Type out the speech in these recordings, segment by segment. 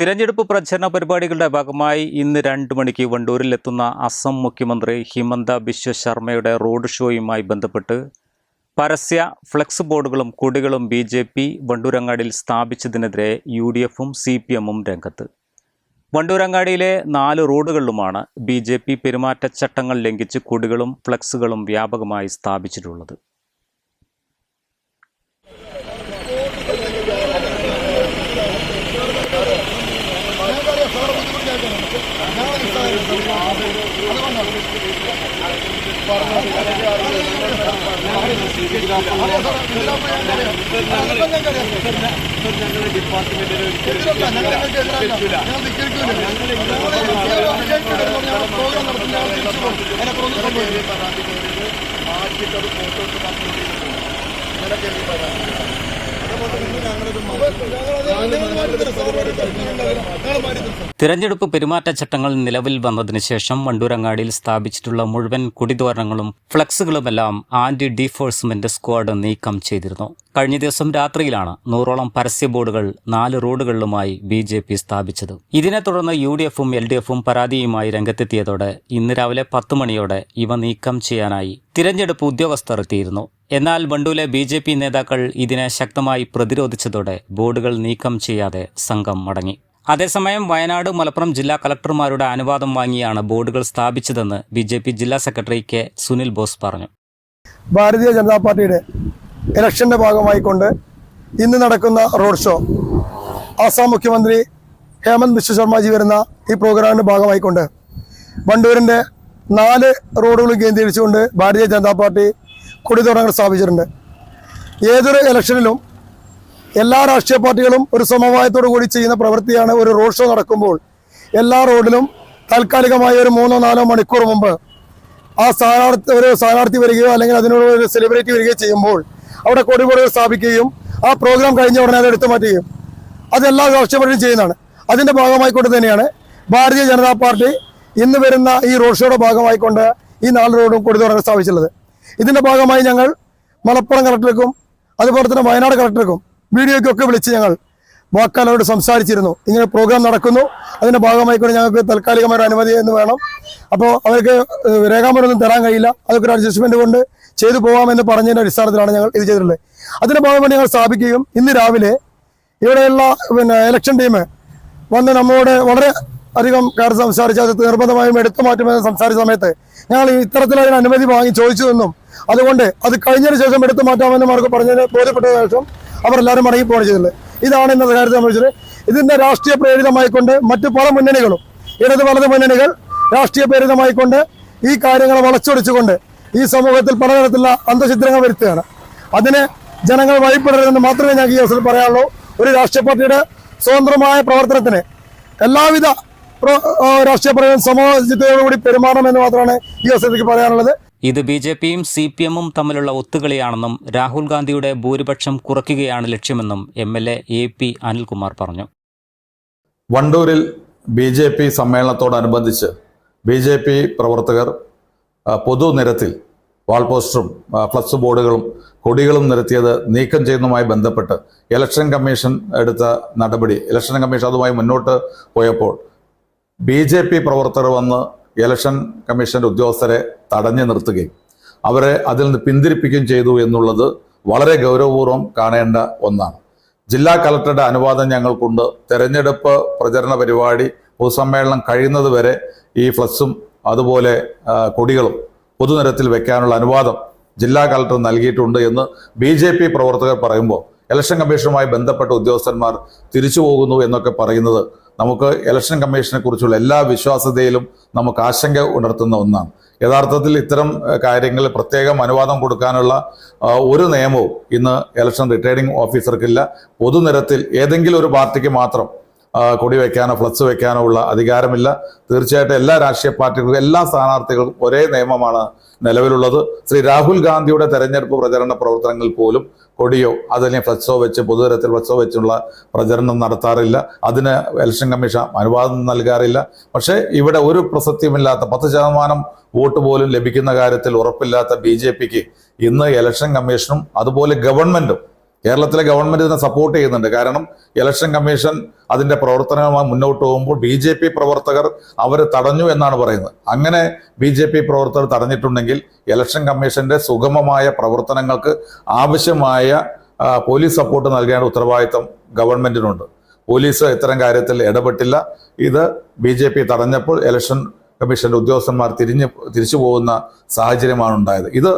തിരഞ്ഞെടുപ്പ് പ്രചരണ പരിപാടികളുടെ ഭാഗമായി ഇന്ന് രണ്ട് മണിക്ക് വണ്ടൂരിലെത്തുന്ന അസം മുഖ്യമന്ത്രി ഹിമന്ത ബിശ്വ ശർമ്മയുടെ റോഡ് ഷോയുമായി ബന്ധപ്പെട്ട് പരസ്യ ഫ്ലെക്സ് ബോർഡുകളും കൊടികളും ബി ജെ പി വണ്ടൂരങ്ങാടിയിൽ സ്ഥാപിച്ചതിനെതിരെ യു ഡി എഫും സി പി എമ്മും രംഗത്ത്. വണ്ടൂരങ്ങാടിയിലെ നാല് റോഡുകളിലുമാണ് ബി ജെ പി പെരുമാറ്റച്ചട്ടങ്ങൾ ലംഘിച്ച് കൊടികളും ഫ്ലെക്സുകളും വ്യാപകമായി സ്ഥാപിച്ചിട്ടുള്ളത്. ഞങ്ങളുടെ ഡിപ്പാർട്ട്മെന്റിൽ മാറ്റിട്ടത് ഫോട്ടോ എടുത്ത് പറഞ്ഞു തിരഞ്ഞെടുപ്പ് പെരുമാറ്റച്ചട്ടങ്ങൾ നിലവിൽ വന്നതിന് ശേഷം വണ്ടൂരങ്ങാടിയിൽ സ്ഥാപിച്ചിട്ടുള്ള മുഴുവൻ കുടിദ്വാരങ്ങളും ഫ്ലക്സുകളുമെല്ലാം ആന്റി ഡിഫോഴ്സ്മെന്റ് സ്ക്വാഡ് നീക്കം ചെയ്തിരുന്നു. കഴിഞ്ഞ ദിവസം രാത്രിയിലാണ് നൂറോളം പരസ്യ ബോർഡുകൾ നാല് റോഡുകളിലുമായി ബി ജെ പി സ്ഥാപിച്ചത്. ഇതിനെ തുടർന്ന് യു ഡി എഫും എൽ ഡി എഫും പരാതിയുമായി രംഗത്തെത്തിയതോടെ ഇന്ന് രാവിലെ പത്ത് മണിയോടെ ഇവ നീക്കം ചെയ്യാനായി തിരഞ്ഞെടുപ്പ് ഉദ്യോഗസ്ഥർ എത്തിയിരുന്നു. എന്നാൽ ബണ്ടൂലെ ബി ജെ പി നേതാക്കൾ ഇതിനെ ശക്തമായി പ്രതിരോധിച്ചതോടെ ബോർഡുകൾ നീക്കം ചെയ്യാതെ സംഘം മടങ്ങി. അതേസമയം വയനാട് മലപ്പുറം ജില്ലാ കളക്ടർമാരുടെ അനുവാദം വാങ്ങിയാണ് ബോർഡുകൾ സ്ഥാപിച്ചതെന്ന് ബി ജെ പി ജില്ലാ സെക്രട്ടറി കെ സുനിൽ ബോസ് പറഞ്ഞു. ഭാരതീയ ജനതാ പാർട്ടിയുടെ ഇലക്ഷന്റെ ഭാഗമായിക്കൊണ്ട് ഇന്ന് നടക്കുന്ന റോഡ് ഷോ ആസാം മുഖ്യമന്ത്രി ഹേമന്ത് ബിശ്വ ശർമ്മജി വരുന്ന ഈ പ്രോഗ്രാമിന്റെ ഭാഗമായിക്കൊണ്ട് വണ്ടൂരിന്റെ നാല് റോഡുകൾ കേന്ദ്രീകരിച്ചുകൊണ്ട് ഭാരതീയ ജനതാ പാർട്ടി കൊടിതോരണങ്ങൾ സ്ഥാപിച്ചിട്ടുണ്ട്. ഏതൊരു ഇലക്ഷനിലും എല്ലാ രാഷ്ട്രീയ പാർട്ടികളും ഒരു സമവായത്തോടു കൂടി ചെയ്യുന്ന പ്രവൃത്തിയാണ് ഒരു റോഡ് ഷോ നടക്കുമ്പോൾ എല്ലാ റോഡിലും താൽക്കാലികമായ ഒരു മൂന്നോ നാലോ മണിക്കൂർ മുമ്പ് ആ സ്ഥാനാർത്ഥി ഒരു സ്ഥാനാർത്ഥി വരികയോ അല്ലെങ്കിൽ അതിനോട് ഒരു സെലിബ്രിറ്റി വരികയോ ചെയ്യുമ്പോൾ അവിടെ കൊടികൊടികൾ സ്ഥാപിക്കുകയും ആ പ്രോഗ്രാം കഴിഞ്ഞ ഉടനെ അത് എടുത്തു മാറ്റുകയും അതെല്ലാ രാഷ്ട്രീയ പാർട്ടിയും ചെയ്യുന്നതാണ്. അതിന്റെ ഭാഗമായിക്കൊണ്ട് തന്നെയാണ് ഭാരതീയ ജനതാ പാർട്ടി ഇന്ന് വരുന്ന ഈ റോഡ് ഷോയുടെ ഭാഗമായിക്കൊണ്ട് ഈ നാല് റോഡും കൊടിതുറന്ന് സ്ഥാപിച്ചുള്ളത് ഇതിന്റെ ഭാഗമായി ഞങ്ങൾ മലപ്പുറം കളക്ടർക്കും അതുപോലെ തന്നെ വയനാട് കളക്ടർക്കും വീഡിയോയ്ക്കൊക്കെ വിളിച്ച് ഞങ്ങൾ വാക്കാലോട് സംസാരിച്ചിരുന്നു. ഇങ്ങനെ പ്രോഗ്രാം നടക്കുന്നു. അതിന്റെ ഭാഗമായിക്കൊണ്ട് ഞങ്ങൾക്ക് താൽക്കാലികമായ ഒരു അനുമതി എന്ന് വേണം. അപ്പോൾ അവർക്ക് രേഖാമൂലമൊന്നും രേഖാമൂലം തരാൻ കഴിയില്ല. അതൊക്കെ ഒരു അഡ്ജസ്റ്റ്മെന്റ് കൊണ്ട് ചെയ്തു പോകാമെന്ന് പറഞ്ഞതിന്റെ അടിസ്ഥാനത്തിലാണ് ഞങ്ങൾ ഇത് ചെയ്തിട്ടുള്ളത്. അതിന്റെ ഭാഗമായി ഞങ്ങൾ സ്ഥാപിക്കുകയും ഇന്ന് രാവിലെ ഇവിടെയുള്ള പിന്നെ ഇലക്ഷൻ ടീം വന്ന് നമ്മളോട് വളരെ അധികം കാര്യം സംസാരിച്ച് അത് നിർബന്ധമായും എടുത്തു മാറ്റുമെന്ന് സംസാരിച്ച സമയത്ത് ഞങ്ങൾ ഇത്തരത്തിലൊരു അനുമതി വാങ്ങി ചോദിച്ചതെന്നും അതുകൊണ്ട് അത് കഴിഞ്ഞതിന് ശേഷം എടുത്തു മാറ്റാമെന്ന് മാർക്ക് പറഞ്ഞതിന് ബോധ്യപ്പെട്ട ശേഷം അവരെല്ലാവരും മടങ്ങി പോവുകയാണ് ചെയ്തത്. ഇതാണ് ഇന്നത്തെ കാര്യത്തെ സംബന്ധിച്ചത് ഇതിന്റെ രാഷ്ട്രീയ പ്രേരിതമായിക്കൊണ്ട് മറ്റു പല മുന്നണികളും ഇടത് വലത് മുന്നണികൾ രാഷ്ട്രീയ പ്രേരിതമായിക്കൊണ്ട് ഈ കാര്യങ്ങൾ വളച്ചൊടിച്ചുകൊണ്ട് ഈ സമൂഹത്തിൽ പലതരത്തിലുള്ള അന്തചിത്രങ്ങൾ വരുത്തുകയാണ്. അതിന് ജനങ്ങൾ വഴിപ്പെടരുതെന്ന് മാത്രമേ ഞാൻ ഈ അവസരത്തിൽ പറയാനുള്ളൂ. ഒരു രാഷ്ട്രീയ പാർട്ടിയുടെ സ്വതന്ത്രമായ പ്രവർത്തനത്തിന് എല്ലാവിധ രാഷ്ട്രീയ പ്രവർത്തനം സമൂഹത്തോടുകൂടി പെരുമാറണമെന്ന് മാത്രമാണ് ഈ അവസരത്തിൽ പറയാനുള്ളത്. ഇത് ബി ജെ പിയും സി പി എമ്മും തമ്മിലുള്ള ഒത്തുകളിയാണെന്നും രാഹുൽ ഗാന്ധിയുടെ ഭൂരിപക്ഷം കുറയ്ക്കുകയാണ് ലക്ഷ്യമെന്നും M L A A P Anilkumar പറഞ്ഞു. വണ്ടൂരിൽ ബി ജെ പി സമ്മേളനത്തോടനുബന്ധിച്ച് ബി ജെ പി പ്രവർത്തകർ പൊതുനിരത്തിൽ വാൾപോസ്റ്ററും ഫ്ലക്സ് ബോർഡുകളും കൊടികളും നിരത്തിയത് നീക്കം ചെയ്യുന്നതുമായി ബന്ധപ്പെട്ട് ഇലക്ഷൻ കമ്മീഷൻ എടുത്ത നടപടി ഇലക്ഷൻ കമ്മീഷൻ അതുമായി മുന്നോട്ട് പോയപ്പോൾ ബി ജെ പി പ്രവർത്തകർ വന്ന് ഇലക്ഷൻ കമ്മീഷന്റെ ഉദ്യോഗസ്ഥരെ തടഞ്ഞു നിർത്തുകയും അവരെ അതിൽ നിന്ന് പിന്തിരിപ്പിക്കുകയും ചെയ്തു എന്നുള്ളത് വളരെ ഗൗരവപൂർവം കാണേണ്ട ഒന്നാണ്. ജില്ലാ കളക്ടറുടെ അനുവാദം ഞങ്ങൾക്കുണ്ട്. തെരഞ്ഞെടുപ്പ് പ്രചരണ പരിപാടി പൊതുസമ്മേളനം കഴിയുന്നത് വരെ ഈ ഫ്ലക്സും അതുപോലെ കൊടികളും പൊതുനിരത്തിൽ വെക്കാനുള്ള അനുവാദം ജില്ലാ കളക്ടർ നൽകിയിട്ടുണ്ട് എന്ന് ബി ജെ പി പ്രവർത്തകർ പറയുമ്പോൾ ഇലക്ഷൻ കമ്മീഷനുമായി ബന്ധപ്പെട്ട ഉദ്യോഗസ്ഥന്മാർ തിരിച്ചു പോകുന്നു എന്നൊക്കെ പറയുന്നത് നമുക്ക് ഇലക്ഷൻ കമ്മീഷനെ കുറിച്ചുള്ള എല്ലാ വിശ്വാസ്യതയിലും നമുക്ക് ആശങ്ക ഉണർത്തുന്ന ഒന്നാണ്. യഥാർത്ഥത്തിൽ ഇത്തരം കാര്യങ്ങൾ പ്രത്യേകം അനുവാദം കൊടുക്കാനുള്ള ഒരു നിയമവും ഇന്ന് ഇലക്ഷൻ റിട്ടേണിംഗ് ഓഫീസർക്കില്ല പൊതുനിരത്തിൽ ഏതെങ്കിലും ഒരു പാർട്ടിക്ക് മാത്രം കൊടി വെക്കാനോ ഫ്ലക്സ് വെക്കാനോ ഉള്ള അധികാരമില്ല. തീർച്ചയായിട്ടും എല്ലാ രാഷ്ട്രീയ പാർട്ടികൾക്കും എല്ലാ സ്ഥാനാർത്ഥികൾക്കും ഒരേ നിയമമാണ് നിലവിലുള്ളത്. ശ്രീ രാഹുൽ ഗാന്ധിയുടെ തെരഞ്ഞെടുപ്പ് പ്രചരണ പ്രവർത്തനങ്ങൾ പോലും കൊടിയോ അതല്ലെങ്കിൽ ഫ്ലക്സോ വെച്ച് പൊതുതരത്തിൽ ഫ്ലക്സോ വെച്ചുള്ള പ്രചരണം നടത്താറില്ല. അതിന് ഇലക്ഷൻ കമ്മീഷൻ അനുവാദം നൽകാറില്ല. പക്ഷേ ഇവിടെ ഒരു പ്രസക്തിയുമില്ലാത്ത പത്ത് ശതമാനം വോട്ട് പോലും ലഭിക്കുന്ന കാര്യത്തിൽ ഉറപ്പില്ലാത്ത ബി ജെ പിക്ക് ഇന്ന് ഇലക്ഷൻ കമ്മീഷനും അതുപോലെ ഗവൺമെന്റും കേരളത്തിലെ ഗവൺമെന്റ് ഇതിനെ സപ്പോർട്ട് ചെയ്യുന്നുണ്ട്. കാരണം ഇലക്ഷൻ കമ്മീഷൻ അതിന്റെ പ്രവർത്തനവുമായി മുന്നോട്ട് പോകുമ്പോൾ ബി ജെ പി പ്രവർത്തകർ അവർ തടഞ്ഞു എന്നാണ് പറയുന്നത്. അങ്ങനെ ബി ജെ പി പ്രവർത്തകർ തടഞ്ഞിട്ടുണ്ടെങ്കിൽ ഇലക്ഷൻ കമ്മീഷന്റെ സുഗമമായ പ്രവർത്തനങ്ങൾക്ക് ആവശ്യമായ പോലീസ് സപ്പോർട്ട് നൽകേണ്ട ഉത്തരവാദിത്തം ഗവൺമെന്റിനുണ്ട്. പോലീസ് ഇത്തരം കാര്യത്തിൽ ഇടപെട്ടില്ല. ഇത് ബി ജെ പി തടഞ്ഞപ്പോൾ ഇലക്ഷൻ കമ്മീഷന്റെ ഉദ്യോഗസ്ഥന്മാർ തിരിഞ്ഞ് തിരിച്ചു പോകുന്ന സാഹചര്യമാണ് ഉണ്ടായത്. ഇത്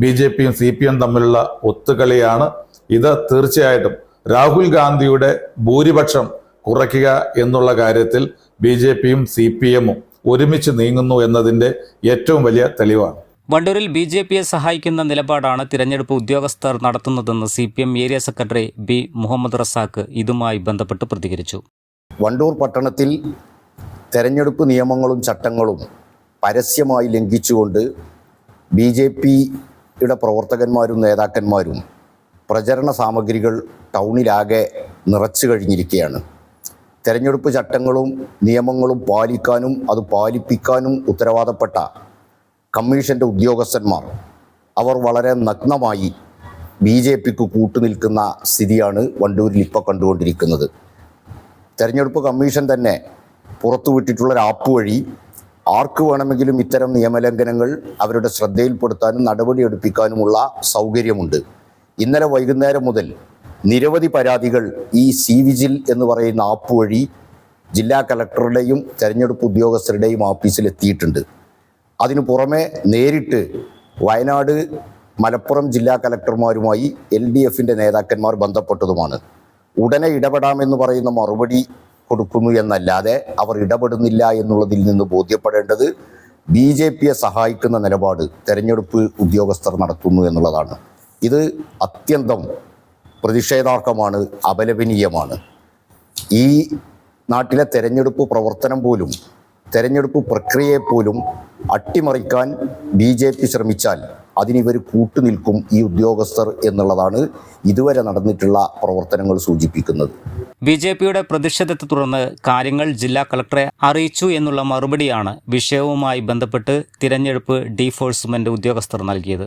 ബി ജെ പിയും സി പി എം തമ്മിലുള്ള ഒത്തുകളിയാണ് ഇത് തീർച്ചയായിട്ടും രാഹുൽ ഗാന്ധിയുടെ ഭൂരിപക്ഷം കുറയ്ക്കുക എന്നുള്ള കാര്യത്തിൽ ബി ജെ പിയും സി പി എമ്മും ഒരുമിച്ച് നീങ്ങുന്നു എന്നതിന്റെ ഏറ്റവും വലിയ തെളിവാണ്. വണ്ടൂരിൽ ബി ജെ പിയെ സഹായിക്കുന്ന നിലപാടാണ് തിരഞ്ഞെടുപ്പ് ഉദ്യോഗസ്ഥർ നടത്തുന്നതെന്ന് C P M area secretary B Muhammad Razak ഇതുമായി ബന്ധപ്പെട്ട് പ്രതികരിച്ചു. വണ്ടൂർ പട്ടണത്തിൽ തെരഞ്ഞെടുപ്പ് നിയമങ്ങളും ചട്ടങ്ങളും പരസ്യമായി ലംഘിച്ചുകൊണ്ട് ബി ജെ പിയുടെ പ്രവർത്തകന്മാരും നേതാക്കന്മാരും പ്രചരണ സാമഗ്രികൾ ടൗണിലാകെ നിറച്ചു കഴിഞ്ഞിരിക്കുകയാണ്. തെരഞ്ഞെടുപ്പ് ചട്ടങ്ങളും നിയമങ്ങളും പാലിക്കാനും അത് പാലിപ്പിക്കാനും ഉത്തരവാദപ്പെട്ട കമ്മീഷന്റെ ഉദ്യോഗസ്ഥന്മാർ അവർ വളരെ നഗ്നമായി ബി ജെ പിക്ക് കൂട്ടുനിൽക്കുന്ന സ്ഥിതിയാണ് വണ്ടൂരിൽ ഇപ്പോൾ കണ്ടുകൊണ്ടിരിക്കുന്നത്. തെരഞ്ഞെടുപ്പ് കമ്മീഷൻ തന്നെ പുറത്തുവിട്ടിട്ടുള്ള ഒരു ആപ്പ് വഴി ആർക്ക് വേണമെങ്കിലും ഇത്തരം നിയമലംഘനങ്ങൾ അവരുടെ ശ്രദ്ധയിൽപ്പെടുത്താനും നടപടിയെടുപ്പിക്കാനുമുള്ള സൗകര്യമുണ്ട്. ഇന്നലെ വൈകുന്നേരം മുതൽ നിരവധി പരാതികൾ ഈ സി വിജിൽ എന്ന് പറയുന്ന ആപ്പ് വഴി ജില്ലാ കലക്ടറുടെയും തെരഞ്ഞെടുപ്പ് ഉദ്യോഗസ്ഥരുടെയും ഓഫീസിൽ എത്തിയിട്ടുണ്ട്. അതിനു പുറമെ നേരിട്ട് വയനാട് മലപ്പുറം ജില്ലാ കലക്ടർമാരുമായി എൽ ഡി എഫിന്റെ നേതാക്കന്മാർ ബന്ധപ്പെട്ടതുമാണ്. ഉടനെ ഇടപെടാമെന്ന് പറയുന്ന മറുപടി കൊടുക്കുന്നു എന്നല്ലാതെ അവർ ഇടപെടുന്നില്ല എന്നുള്ളതിൽ നിന്ന് ബോധ്യപ്പെടേണ്ടത് ബി ജെ പിയെ സഹായിക്കുന്ന നിലപാട് തെരഞ്ഞെടുപ്പ് ഉദ്യോഗസ്ഥർ നടത്തുന്നു എന്നുള്ളതാണ്. ഇത് അത്യന്തം പ്രതിഷേധാർഹമാണ് അപലപനീയമാണ്. ഈ നാട്ടിലെ തെരഞ്ഞെടുപ്പ് പ്രവർത്തനം പോലും തെരഞ്ഞെടുപ്പ് പ്രക്രിയയെപ്പോലും അട്ടിമറിക്കാൻ ബി ജെ പി ശ്രമിച്ചാൽ അതിനിവർ കൂട്ടുനിൽക്കും ഈ ഉദ്യോഗസ്ഥർ എന്നുള്ളതാണ് ഇതുവരെ നടന്നിട്ടുള്ള പ്രവർത്തനങ്ങൾ സൂചിപ്പിക്കുന്നത്. ബി ജെ പിയുടെ പ്രതിഷേധത്തെ തുടർന്ന് കാര്യങ്ങൾ ജില്ലാ കളക്ടറെ അറിയിച്ചു എന്നുള്ള മറുപടിയാണ് വിഷയവുമായി ബന്ധപ്പെട്ട് തിരഞ്ഞെടുപ്പ് ഡീഫോഴ്സ്മെന്റ് ഉദ്യോഗസ്ഥർ നൽകിയത്.